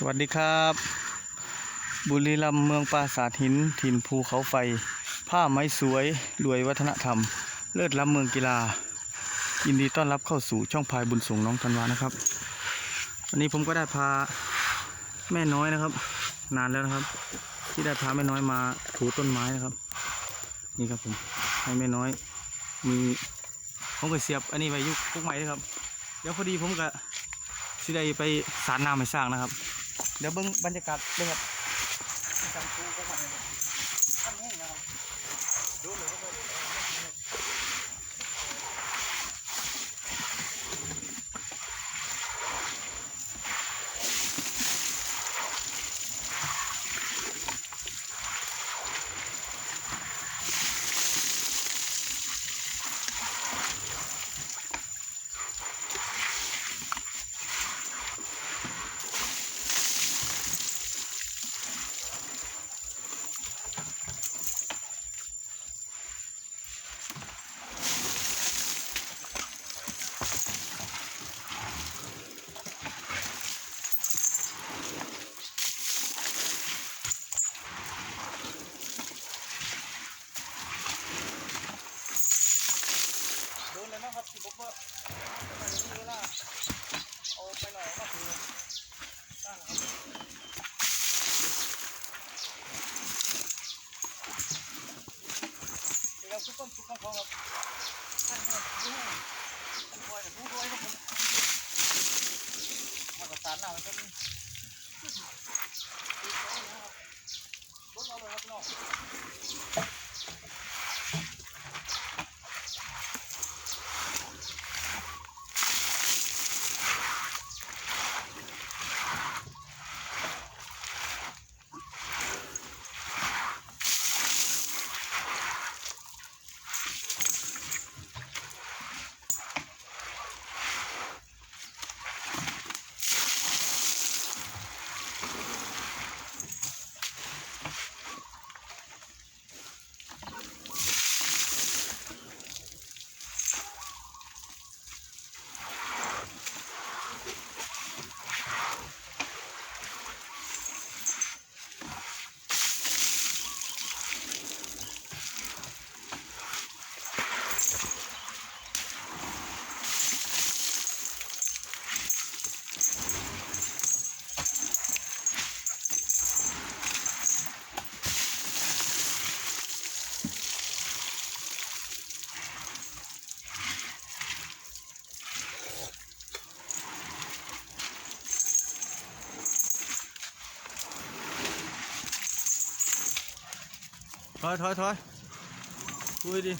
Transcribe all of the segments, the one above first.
สวัสดีครับ บุรีรัมย์เมืองปราสาทหิน ถิ่นภูเขาไฟ ผ้าไม้สวย รวยวัฒนธรรม เลิศล้ำเมืองกีฬา ยินดีต้อนรับเข้าสู่ช่องพายบุญส่งน้องธันวานะครับ วันนี้ผมก็ได้พาแม่น้อยนะครับ นานแล้วนะครับ ที่ได้พาแม่น้อยมาถูต้นไม้นะครับ นี่ครับผมให้แม่น้อย มีผมก็เสียบอันนี้ไว้อยุกพวกไม้ด้วยครับ เดี๋ยวพอดีผมก็สิได้ไปสารน้ำให้สร้างนะครับ เดี๋ยวเบิ้งบรรยากาศเลยครับจังคูก็มาเลยท่านแห้งนะครับดูเลยว่าเขาโดนเลยนะครับที่ผมว่ามีเวลาเอาไปหน่อยก็คือตั้งครับเดี๋ยว ซุปต้มซุปของเขาครับท่านเนี่ยดูให้ดูคอยดูคอยครับผมมาประสานหน้ามันก็มีดูคอยนะครับรถเอาไปครับพี่น้อง ถ อยถอยถอยคุยดี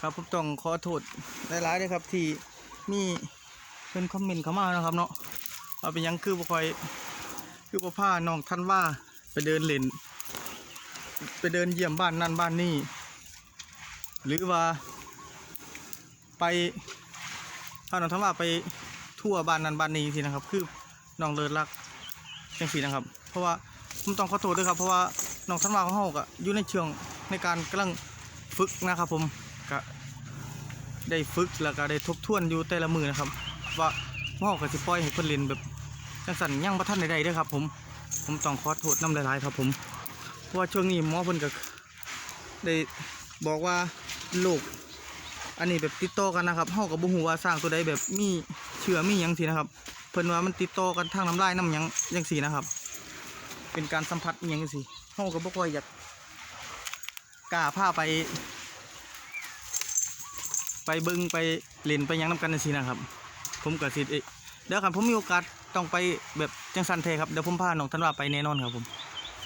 ครับผมต้องขอโทษหลายๆด้วยครับ ที่มีเป็นคอมเมนต์เข้ามานะครับเนาะเอาเป็นยังคือบ่คอย คือบ่พาน้องท่านว่าไปเดินเล่น ไปเดินเยี่ยมบ้านนั่นบ้านนี่หรือว่า ไปถ้าน้องทว่าไปทั่วบ้านนั้นบ้านนี้สินะครับ คือน้องเลิศรักจังสีนะครับ เพราะว่าผมต้องขอโทษด้วยครับ เพราะว่าน้องทันว่าของเฮาก็อยู่ในเช่วงในการกำลังฝึกนะครับ ผมก็ได้ฝึกแล้วก็ได้ทบทวนอยู่แต่ละมือนะครับ ว่าเฮาก็สิปล่อยให้เพิ่นเล่นแบบจังสันยังบ่ทันได้ๆเด้อครับ ผมผมต้องขอโทษน้ำหลายๆครับ ผมเพราะว่าช่วงนี้หมอเพิ่นก็ได้บอกว่าโรค อันนี้แบบติดต่อกันนะครับเฮากับบุหูว่าสร้างตัวใดแบบมีเชื้อมีหยังสินะครับ เพิ่นว่ามันติดต่อกันทางน้ำลายน้ำหยังจังสีนะครับ เป็นการสัมผัสอหยังจังซี่เฮาก็บ่ค่อยอยากกล้าพาไป ไปเบิ่งไปเล่นไปหยังนํกันจังซี่นะครับ ผมก็สิเอ๊ะเดี๋ยวคันผมมีโอกาสต้องไปแบบจังสันเทครับเดี๋ยวผมพาน้องธันวาไปแน่นอนครับผม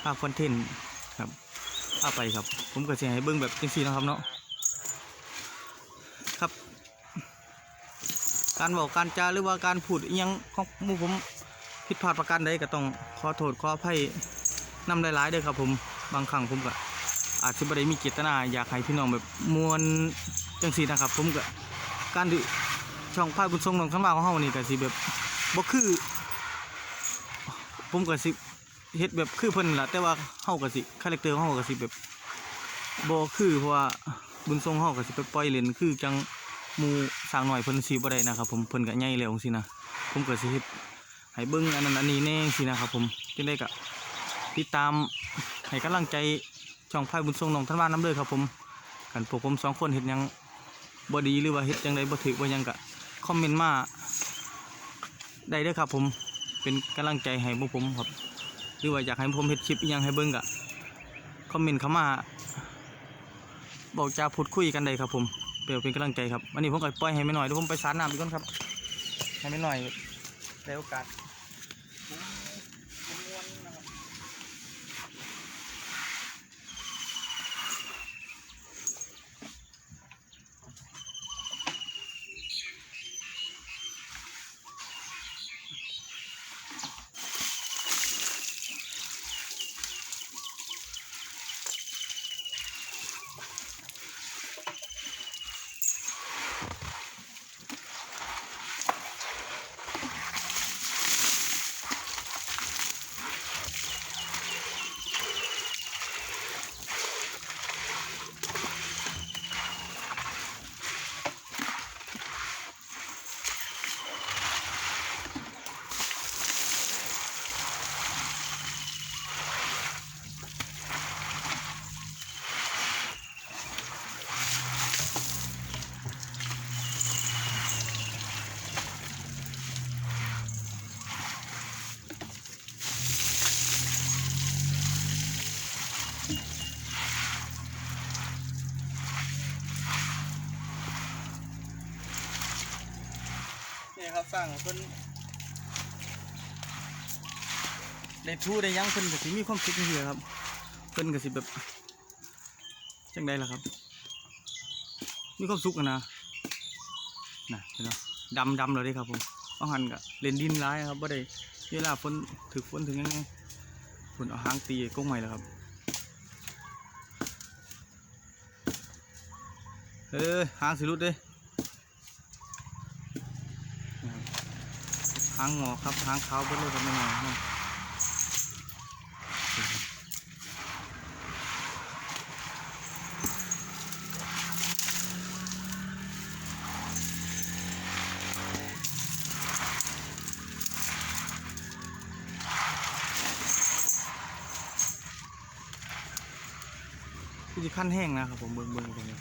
พาคอนเทนต์ครับพาไปครับ ผมก็สิให้เบิ่งแบบจังซี่นะครับเนาะ ครับ การบอกการจาหรือว่าการพูดยังของมูผมผิดพลาดประการใดก็ต้องขอโทษขออภัยนำหลายๆเด้อครับผมบางครั้งผมก็อาจจะไม่ได้มีเจตนาอยากให้พี่น้องแบบมวนจังสีนะครับ ผมก็การที่ช่องพายบุญทรงหนองข้างล่างของเฮานี่ก็สิแบบบ่คือ ผมก็สิเฮ็ดแบบคือเพิ่นล่ะแต่ว่าเฮาก็สิคาแรคเตอร์ของเฮาก็สิแบบบ่คือเพราะว่าบุญทรงเฮาก็สิไปปล่อยเล่นคือจัง มูสร้างหน้อยเพิ่นสิบ่ได้นะครับ ผมเพิ่นก็ใหญ่แล้วจังซี่นะผมก็สิเฮ็ดให้เบิ่งอันนั้นอันนี้แน่จังซี่นะครับผมจังได๋ก็ติดตามให้กำลังใจช่องไพายบุญทรงน้องท่านว่านํเด้อครับผมกันพวกผมสองคนเฮ็ดหยังบ่ดีหรือว่าเฮ็ดจังไดบ่ถูกบ่หยังก็คอมเมนต์มาได้เด้อครับผมเป็นกำลังใจให้พวกผมครับหรือว่าอยากให้ผมเฮ็ดคลิปอีหยังให้เบิ่งก็คอมเมนต์เข้ามาบอกจะพูดคุยกันได้ครับผม เพื่อเป็นกำลังใจครับวันนี้ผมก็ปล่อยให้ไม่หน่อยเดี๋ยวผมไปสารน้ำอีกก่อนครับให้ไม่หน่อยได้โอกาส ครับสร้างเพิ่นได้ทูได้ยังเพิ่นก็สิมีความคิดนี่แหละครับเพิ่นก็สิแบบจังไดล่ะครับ มีความสุขนะน่ะเห็นบ่ดำดำเลยด้ครับผมบาหันก็เล่นดินร้ายครับบ่ได้เวลาฝนถึกฝนถึงยังไงฝนเอาหางตีกงใหม่แล้วครับเอ้ยหางสิรุดเด้ หางงอครับหางขาวเบิ้ลเลยครับไม่หน่อยครับคือขั้นแห้งนะครับผมเบิ้งเบิ้งตรงนี้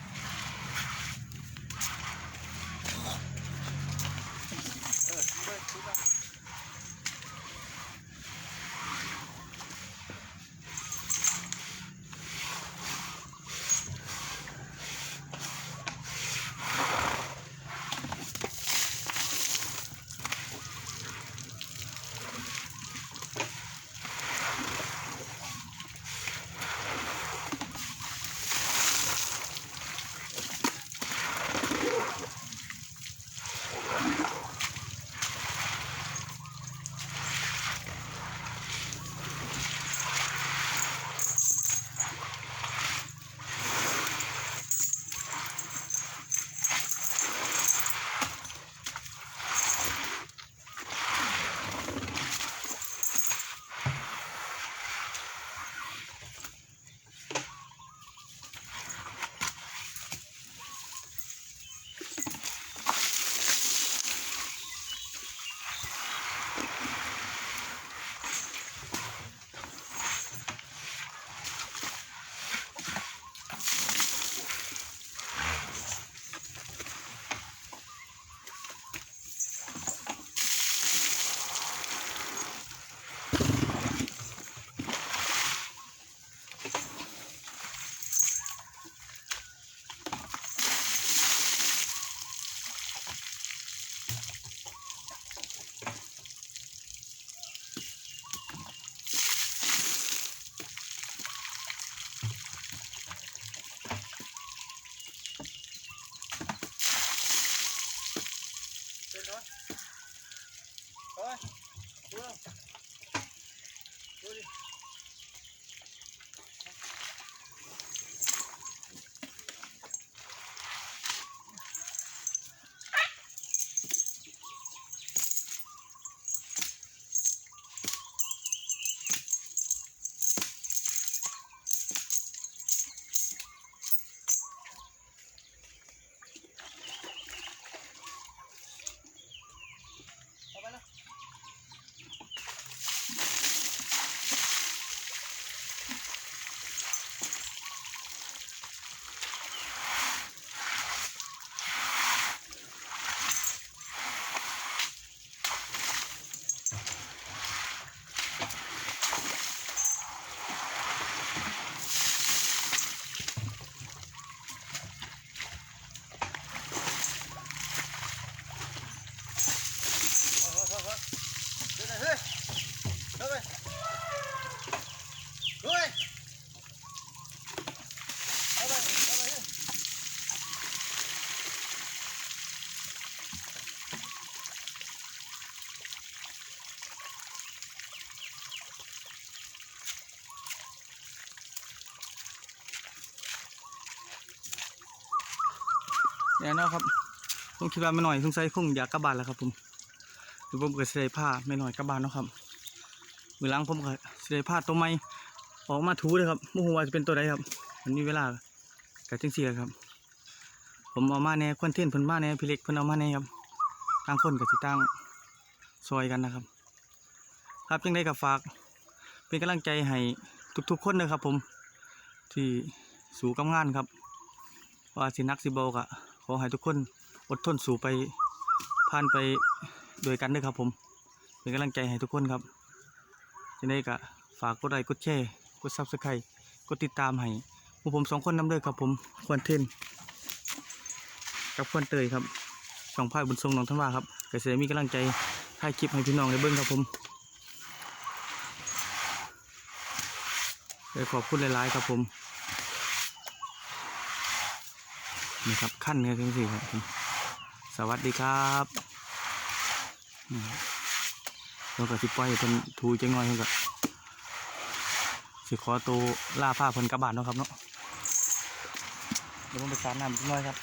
เนี่ยเนาะครับผมคิดว่าไม่หน่อยสงสัยคงอยากกลับบ้านแล้วครับผมหรือผมก็สิได้ผ้าไม่หน่อยกลับบ้านเนาะครับมือล้างผมก็สิได้ผ้าตัวใหม่ออกมาถูเลยครับไม่รู้ว่าจะเป็นตัวใดครับมันมีเวลาก็จังซี่แหละครับ ผมเอามาแน่คอนเทนต์เพิ่นมาแน่พี่เล็กเพิ่นเอามาแน่ครับต่างคนก็สิต่างซอยกันนะครับ ครับจังได้กับฝาก เป็นกำลังใจให้ทุกๆคนนะครับ ผมที่สู่กับงานครับว่าสินักสิเบากะ ขอให้ทุกคนอดทนสู่ไปผ่านไปโดวยกันด้วยครับผม เป็นกำลังใจให้ทุกคนครับจังได้กะฝากกดไลค์กดแชร์กดซับสไครต์กดติดตามให้พวกผมสองคนนำเด้อครับผมควนเทนกับควนเตยครับช่องพายบุญทรงหนองท่านว่าครับก็จะได้มีกำลังใจถ่ายคลิปให้พี่น้องได้เบิ่งครับผมขอบคุณหลาย ๆ ครับผม นี่ครับขั้นเนื้อทั้นสี่ครับสวัสดีครับแล้วก็สิปล่อยเป็นทูจังหน่อยเพิ่นก็สิขอตัวล่าผ้าเพิ่นกลับบ้านเนาะครับเนาะเดี๋ยวผมไปสานน้ำจังน้อยครับ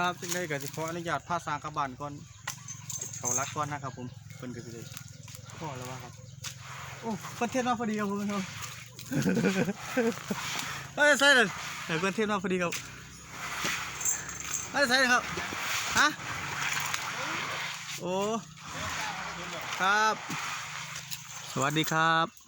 ครับจึงได้ก็สิขออนุญาตพาสร้างกลับบ้านก่อนเขารักก่อนนะครับผมเพิ่นก็สิได้พอแล้วว่าครับโอ้เพิ่นเทศมาพอดีครับผมครับเฮ้ยใส่เลยเดี๋ยวเพิ่นเทศมาพอดีครับเฮ้ยใส่เลยครับฮะโอ้ครับ สวัสดีครับ